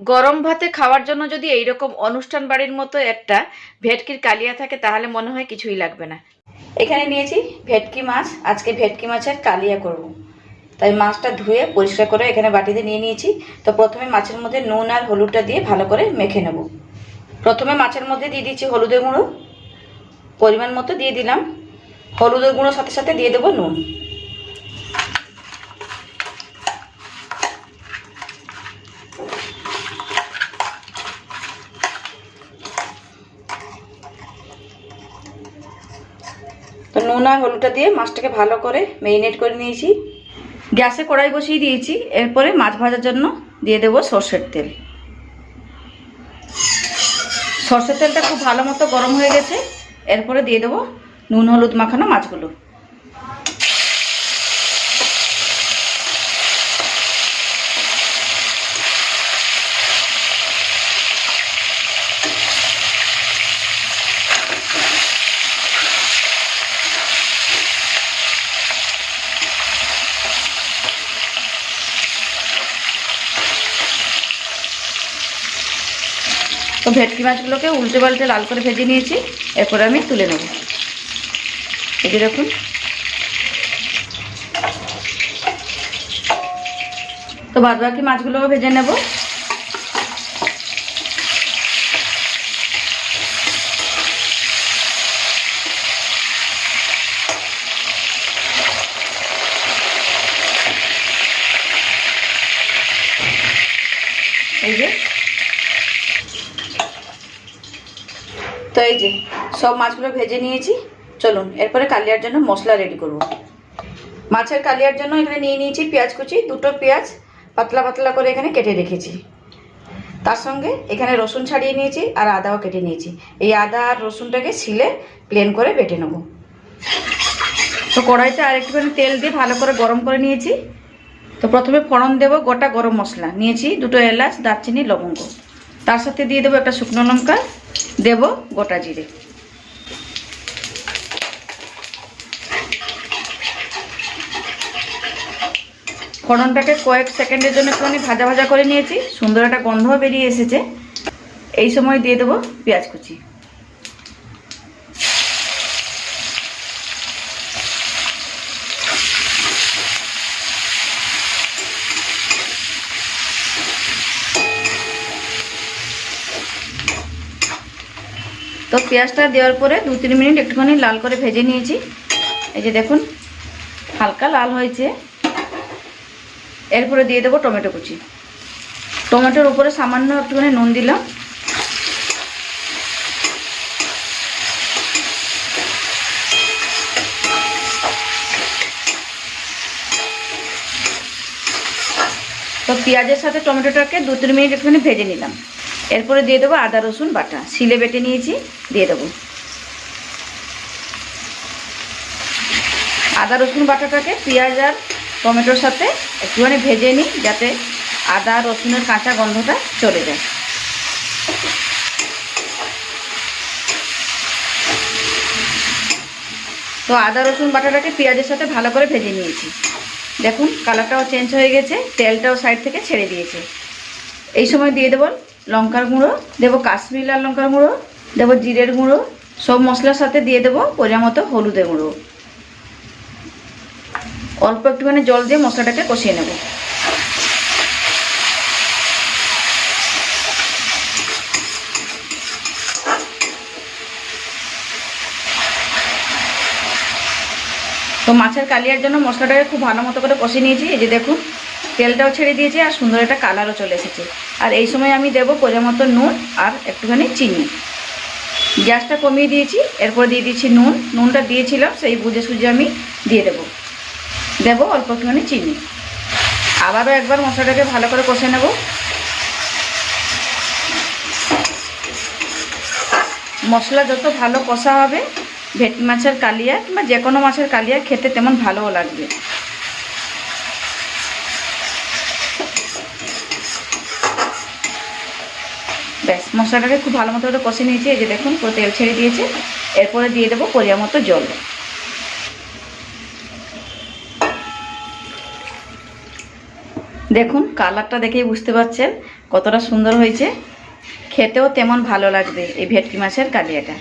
গরম ভাতে খাওয়ার জন্য যদি এইরকম অনুষ্ঠান বাড়ির মতো একটা ভেটকির কালিয়া থাকে, তাহলে মনে হয় কিছুই লাগবে না। এখানে নিয়েছি ভেটকি মাছ। আজকে ভেটকি মাছের কালিয়া করব। তাই মাছটা ধুয়ে পরিষ্কার করে এখানে বাটিতে নিয়ে নিয়েছি। তো প্রথমে মাছের মধ্যে নুন আর হলুদটা দিয়ে ভালো করে মেখে নেব। প্রথমে মাছের মধ্যে দিয়ে দিচ্ছি হলুদের গুঁড়ো। পরিমাণ মতো দিয়ে দিলাম। হলুদের গুঁড়োর সাথে সাথে দিয়ে দেবো নুন। নুন আর হলুদটা দিয়ে মাছটাকে ভালো করে মেরিনেট করে নিয়েছি। গ্যাসে কড়াই বসিয়ে দিয়েছি। এরপরে মাছ ভাজার জন্য দিয়ে দেবো সর্ষের তেল। সর্ষের তেলটা খুব ভালো মতো গরম হয়ে গেছে। এরপরে দিয়ে দেবো নুন, হলুদ মাখানো মাছগুলো। ভেটকি মাছগুলোকে উল্টে পাল্টে লাল করে ভেজে নিয়েছি। এরপরে আমি তুলে নেব। এই দেখুন। তো বাদ বাকি মাছগুলোকে ভেজে নেব। এই যে। তো এই যে, সব মাছগুলো ভেজে নিয়েছি। চলুন, এরপরে কালিয়ার জন্য মশলা রেডি করব। মাছের কালিয়ার জন্য এখানে নিয়ে নিয়েছি পেঁয়াজ কুচি, দুটো পেঁয়াজ, পাতলা পাতলা করে এখানে কেটে রেখেছি। তার সঙ্গে এখানে রসুন ছাড়িয়ে নিয়েছি আর আদাও কেটে নিয়েছি। এই আদা আর রসুনটাকে শিলে প্লেন করে বেটে নেব। তো কড়াইতে আর একটুখানি তেল দিয়ে ভালো করে গরম করে নিয়েছি। তো প্রথমে ফোড়ন দেবো গোটা গরম মশলা। নিয়েছি দুটো এলাচ, দারচিনি, লবঙ্গ। তার সাথে দিয়ে দেবো একটা শুকনো লঙ্কা। দেব গোটা জিরে। ফোড়নটাকে কয়েক সেকেন্ডের জন্য একটুখানি ভাজা ভাজা করে নিয়েছি। সুন্দর একটা গন্ধ বেরিয়ে এসেছে। এই সময় দিয়ে দেবো পেঁয়াজ কুচি। তো পেঁয়াজটা দেওয়ার পরে দু তিন মিনিট একটুখানি লাল করে ভেজে নিয়েছি। এই যে দেখুন, হালকা লাল হয়েছে। এরপরে দিয়ে দেবো টমেটো কুচি। টমেটোর উপরে সামান্য একটুখানি নুন দিলাম। তো পেঁয়াজের সাথে টমেটোটাকে দু তিন মিনিট একটুখানি ভেজে নিলাম। এরপরে দিয়ে দেবো আদা, রসুন, বাটা। শিলে বেটে নিয়েছি, দিয়ে দেবো। আদা, রসুন, বাটাটাকে পেঁয়াজ আর টমেটোর সাথে একটুখানি ভেজে নিই, যাতে আদা, রসুনের কাঁচা গন্ধটা চলে যায়। তো আদা, রসুন, বাটাটাকে পেঁয়াজের সাথে ভালো করে ভেজে নিয়েছি। দেখুন, কালারটাও চেঞ্জ হয়ে গেছে, তেলটাও সাইড থেকে ছেড়ে দিয়েছে। এই সময় দিয়ে দেবো লঙ্কার গুঁড়ো, দেবো কাশ্মীর লাল লঙ্কার গুঁড়ো, দেবো জিরের গুঁড়ো, সব মশলার সাথে দিয়ে দেবো মতো হলুদের গুঁড়ো। অল্প একটুখানি জল দিয়ে মশলাটাকে কষিয়ে নেব। তো মাছের কালিয়ার জন্য মশলাটাকে খুব ভালো মতো করে কষিয়ে নিয়েছি, এই যে দেখুন। তেলটাও ছেড়ে দিয়েছে আর সুন্দর একটা কালারও চলে এসেছে। আর এই সময় আমি দেবো মতো নুন আর একটুখানি চিনি। গ্যাসটা কমিয়ে দিয়েছি, এরপর দিয়ে দিয়েছি নুন। নুনটা দিয়েছিলাম, সেই বুঝে সুঝে আমি দিয়ে দেবো। দেবো অল্প একটুখানি চিনি। আবারও একবার মশলাটাকে ভালো করে কষে নেব। মশলা যত ভালো কষা হবে, ভেটকি মাছের কালিয়া কিংবা যে কোনো মাছের কালিয়া খেতে তেমন ভালোও লাগবে ব্যাস মশলাটাকে খুব ভালো মতো করে কষে নিয়েছি, এই যে দেখুন, পুরো তেল ছেড়ে দিয়েছে। এরপরে দিয়ে দেবো পরিমাণ মতো জল। দেখুন, কালারটা দেখেই বুঝতে পারছেন কতটা সুন্দর হয়েছে। খেতেও তেমন ভালো লাগবে এই ভেটকি মাছের কালিয়াটা।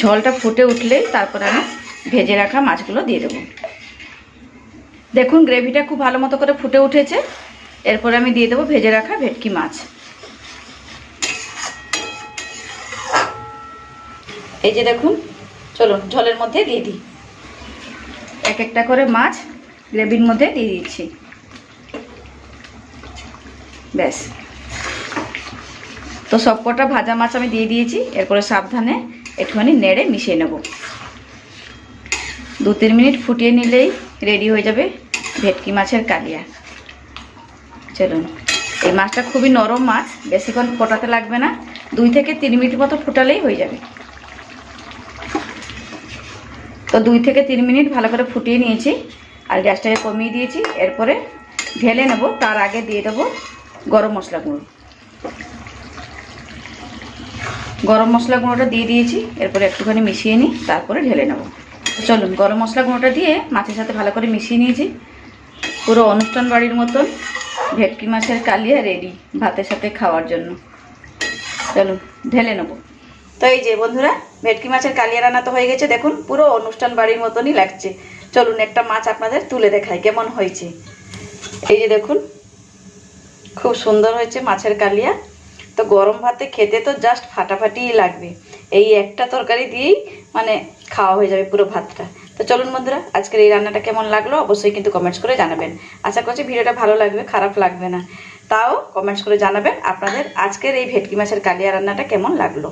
ঝোলটা ফুটে উঠলেই তারপর আমি ভেজে রাখা মাছগুলো দিয়ে দেবো। দেখুন, গ্রেভিটা খুব ভালো মতো করে ফুটে উঠেছে। এরপর আমি দিয়ে দেবো ভেজে রাখা ভেটকি মাছ। এই যে দেখুন, চলুন, ঝোলের মধ্যে দিয়ে দিই। এক একটা করে মাছ গ্রেভির মধ্যে দিয়ে দিচ্ছি। ব্যাস। তো সবকটা ভাজা মাছ আমি দিয়ে দিয়েছি, এরপরে সাবধানে একটুখানি নেড়ে মিশিয়ে নেব। দু তিন মিনিট ফুটিয়ে নিলেই রেডি হয়ে যাবে ভেটকি মাছের কালিয়া। চলুন, এই মাছটা খুবই নরম মাছ, বেশিক্ষণ ফোটাতে লাগবে না। দুই থেকে তিন মিনিট মতো ফোটালেই হয়ে যাবে। তো দুই থেকে তিন মিনিট ভালো করে ফুটিয়ে নিয়েছি আর গ্যাসটাকে কমিয়ে দিয়েছি। এরপরে ঢেলে নেব, তার আগে দিয়ে দেবো গরম মশলা গুঁড়ো। গরম মশলা গুঁড়োটা দিয়ে দিয়েছি, এরপরে একটুখানি মিশিয়ে নিই, তারপরে ঢেলে নেব। চলুন, গরম মশলা গুঁড়োটা দিয়ে মাছের সাথে ভালো করে মিশিয়ে নিয়েছি। পুরো অনুষ্ঠান বাড়ির মতন, ভেটকি মাছের কালিয়া রেডি ভাতের সাথে খাওয়ার জন্য। চলুন, ঢেলে নেব। তো এই যে বন্ধুরা ভেটকি মাছের কালিয়া রান্না তো হয়ে গেছে। দেখুন, পুরো অনুষ্ঠান বাড়ির মতনই লাগছে। চলুন একটা মাছ আপনাদের তুলে দেখাই, কেমন হয়েছে। এই যে দেখুন, খুব সুন্দর হয়েছে মাছের কালিয়া। তো গরম ভাতে খেতে তো জাস্ট ফাটাফাটিই লাগবে। এই একটা তরকারি দিয়েই মানে খাওয়া হয়ে যাবে পুরো ভাতটা। তো চলুন বন্ধুরা, আজকের এই রান্নাটা কেমন লাগল অবশ্যই কিন্তু কমেন্টস করে জানাবেন। আশা করছি ভিডিওটা ভালো লাগবে, খারাপ লাগবে না। তাও কমেন্টস করে জানাবেন আপনাদের আজকের এই ভেটকি মাছের কালিয়া রান্নাটা কেমন লাগল।